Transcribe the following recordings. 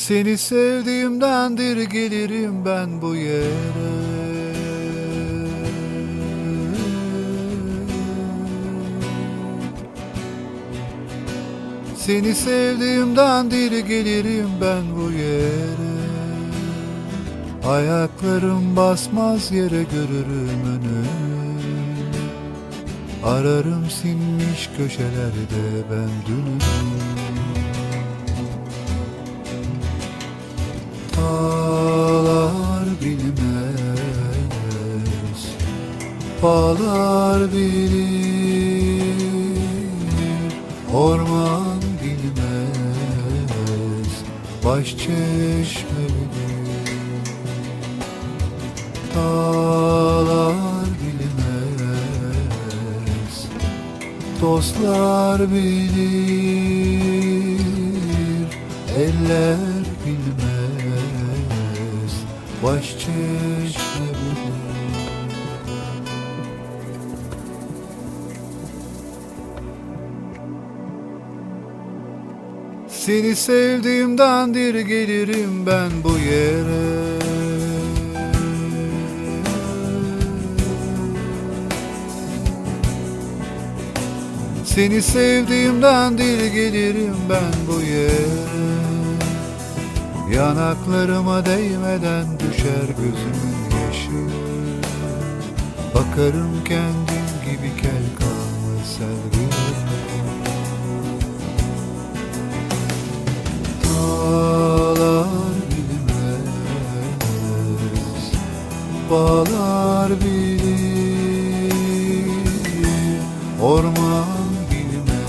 Seni sevdiğimdendir gelirim ben bu yere. Seni sevdiğimdendir gelirim ben bu yere. Ayaklarım basmaz yere görürüm önümü Ararım sinmiş köşelerde ben dünümü Dağlar bilmez Bağlar bilir. Orman bilmez Baş çeşme bilir. Dağlar bilmez Dostlar bilir. Eller bilmez Baş çeşme bilir Seni sevdiğimdendir gelirim ben bu yere. Seni sevdiğimdendir gelirim ben bu yere Yanaklarıma değmeden düşer gözümün yaşı. Bakarım kendim gibi kel kalmış sergilerine Dağlar bilmez Bağlar bilir. Orman bilmez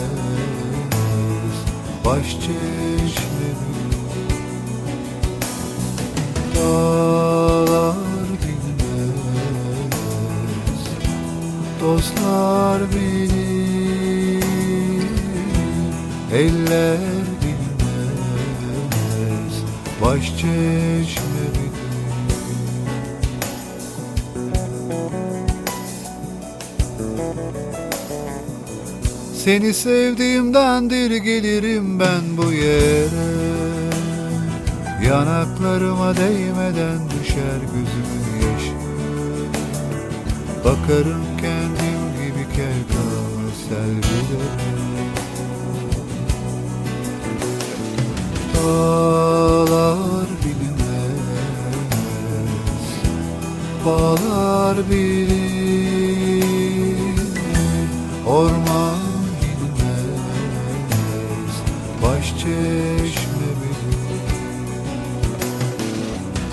Baş Dostlar bilir Eller bilmez Baş çeşme Seni sevdiğimdendir gelirim ben bu yere. Yanaklarıma değmeden düşer gözümün yaşı. Bakarım kendim gibi kel kalmış selvilere Dağlar bilmez Bağlar bilir Orman bilmez Baş çeşme bilir.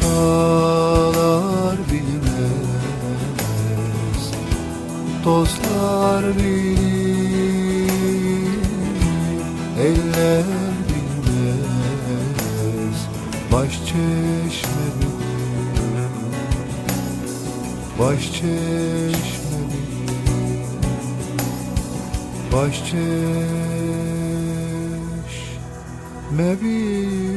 Dağlar bilmez Dostlar bilir Eller bilmez Baş çeşme bilir Baş çeşme bilir Baş çeşme bilir